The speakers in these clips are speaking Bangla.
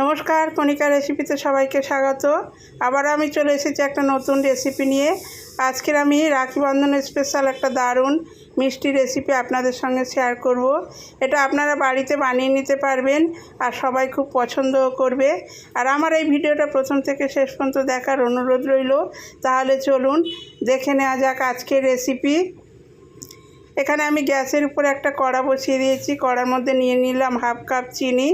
নমস্কার কণিকা রেসিপিতে সবাইকে স্বাগত। আবার আমি চলে এসেছি একটা নতুন রেসিপি নিয়ে। আজকের আমি রাখি বন্ধন স্পেশাল একটা দারুণ মিষ্টি রেসিপি আপনাদের সঙ্গে শেয়ার করব। এটা আপনারা বাড়িতে বানিয়ে নিতে পারবেন আর সবাই খুব পছন্দও করবে। আর আমার এই ভিডিওটা প্রথম থেকে শেষ পর্যন্ত দেখার অনুরোধ রইল। তাহলে চলুন দেখে নেওয়া যাক আজকের রেসিপি। এখানে আমি গ্যাসের উপরে একটা কড়া বসিয়ে দিয়েছি। কড়ার মধ্যে নিয়ে নিলাম হাফ কাপ চিনি।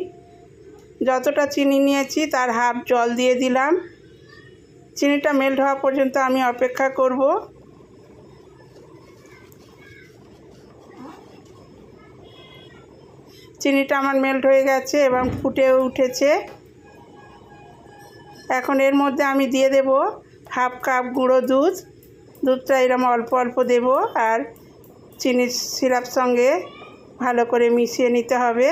যতটা চিনি নিয়েছি তার হাফ জল দিয়ে দিলাম। চিনিটা মেল্ট হওয়া পর্যন্ত আমি অপেক্ষা করব। চিনিটা আমার মেল্ট হয়ে গেছে এবং ফুটেও উঠেছে। এখন এর মধ্যে আমি দিয়ে দেব হাফ কাপ গুঁড়ো দুধ। দুধটা এরম অল্প অল্প দেব আর চিনির সিরাপ সঙ্গে ভালো করে মিশিয়ে নিতে হবে।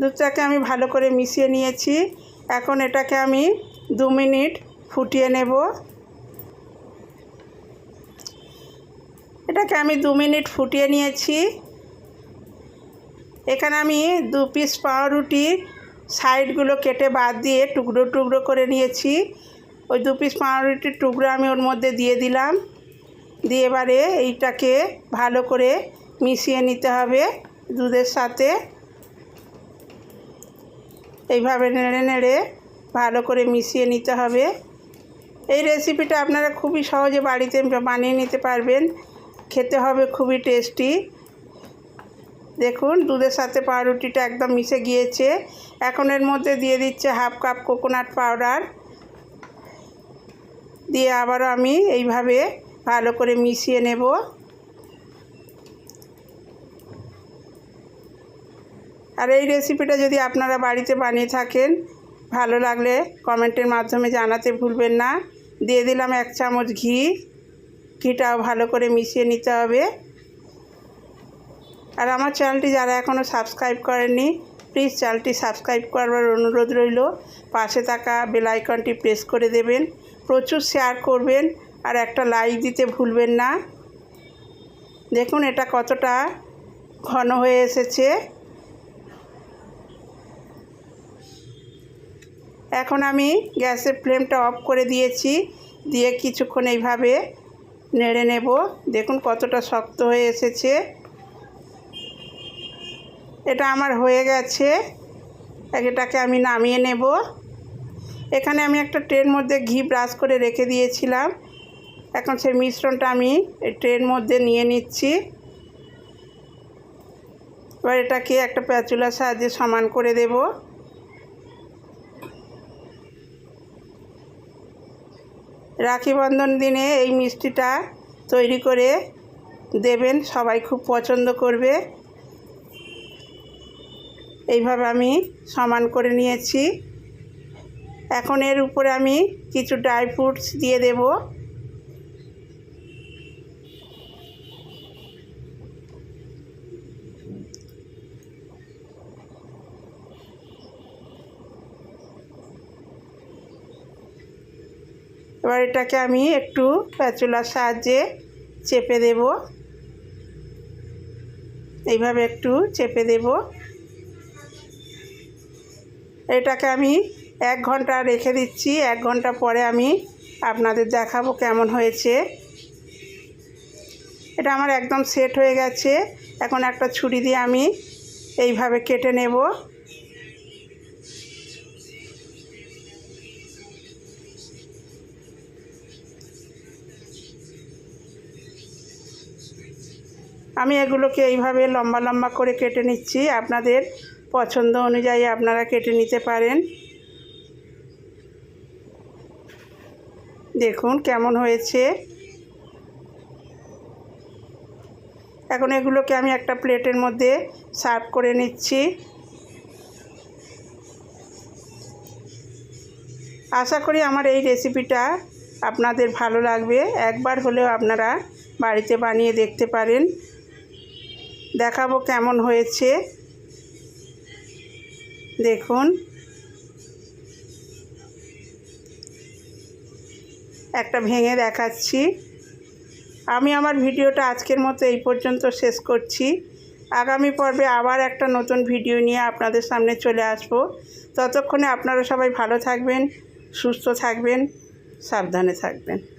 দুধটাকে আমি ভালো করে মিশিয়ে নিয়েছি। এখন এটাকে আমি দু মিনিট ফুটিয়ে নেব। এটাকে আমি দু মিনিট ফুটিয়ে নিয়েছি। এখানে আমি দু পিস পাউরুটির সাইডগুলো কেটে বাদ দিয়ে টুকরো টুকরো করে নিয়েছি। ওই দু পিস পাউরুটির টুকরো আমি ওর মধ্যে দিয়ে দিলাম। দিয়ে এবারে এইটাকে ভালো করে মিশিয়ে নিতে হবে দুধের সাথে। এইভাবে নেড়ে নেড়ে ভালো করে মিশিয়ে নিতে হবে। এই রেসিপিটা আপনারা খুবই সহজে বাড়িতে বানিয়ে নিতে পারবেন। খেতে হবে খুবই টেস্টি দেখুন, দুধের সাথে পাউরুটিটা একদম মিশে গিয়েছে। এখন এর মধ্যে দিয়ে দিচ্ছে হাফ কাপ কোকোনাট পাউডার দিয়ে আবারও আমি এইভাবে ভালো করে মিশিয়ে নেব। আর এই রেসিপিটা যদি আপনারা বাড়িতে বানিয়ে থাকেন, ভালো লাগলে কমেন্টের মাধ্যমে জানাতে ভুলবেন না। দিয়ে দিলাম এক চামচ ঘি। ঘিটাও ভালো করে মিশিয়ে নিতে হবে। আর আমার চ্যানেলটি যারা এখনও সাবস্ক্রাইব করেননি প্লিজ চ্যানেলটি সাবস্ক্রাইব করবার অনুরোধ রইল। পাশে থাকা বেল আইকনটি প্রেস করে দেবেন। প্রচুর শেয়ার করবেন আর একটা লাইক দিতে ভুলবেন না। দেখুন এটা কতটা ঘন হয়ে এসেছে। এখন আমি গ্যাসের ফ্লেমটা অফ করে দিয়েছি, দিয়ে কিছুক্ষণ এইভাবে নেড়ে নেব। দেখুন কতটা শক্ত হয়ে এসেছে। এটা আমার হয়ে গেছে। এটাকে আমি নামিয়ে নেব। এখানে আমি একটা ট্রেন মধ্যে ঘি ব্রাশ করে রেখে দিয়েছিলাম। এখন সেই মিশ্রণটা আমি এই ট্রেন মধ্যে নিয়ে নিচ্ছি। এবার এটাকে একটা প্যাচুলার সাহায্যে সমান করে দেব। রাখি বন্ধন দিনে এই মিষ্টিটা তৈরি করে দেবেন। সবাই খুব পছন্দ করবে। এইভাবে আমি সমান করে নিয়েছি। এখন এর উপরে আমি কিছু ড্রাই ফ্রুটস দিয়ে দেব। এবার এটাকে আমি একটু প্যাচুলার সাহায্যে চেপে দেব। এইভাবে একটু চেপে দেব। এটাকে আমি এক ঘণ্টা রেখে দিচ্ছি। এক ঘণ্টা পরে আমি আপনাদের দেখাবো কেমন হয়েছে। এটা আমার একদম সেট হয়ে গেছে। এখন একটা ছুরি দিয়ে আমি এইভাবে কেটে নেব। আমি এগুলোকে এইভাবে লম্বা লম্বা করে কেটে নিচ্ছি। আপনাদের পছন্দ অনুযায়ী আপনারা কেটে নিতে পারেন। দেখুন কেমন হয়েছে। এখন এগুলোকে আমি একটা প্লেটের মধ্যে সার্ভ করে নিচ্ছি। আশা করি আমার এই রেসিপিটা আপনাদের ভালো লাগবে। একবার হলেও আপনারা বাড়িতে বানিয়ে দেখতে পারেন। দেখাবো কেমন হয়েছে। দেখুন। একটা ভেঙে দেখাচ্ছি। আমি আমার ভিডিওটা আজকের মতো এই পর্যন্ত শেষ করছি। আগামী পর্বে আবার একটা নতুন ভিডিও নিয়ে আপনাদের সামনে চলে আসব। ততক্ষণে আপনারা সবাই ভালো থাকবেন, সুস্থ থাকবেন, সাবধানে থাকবেন।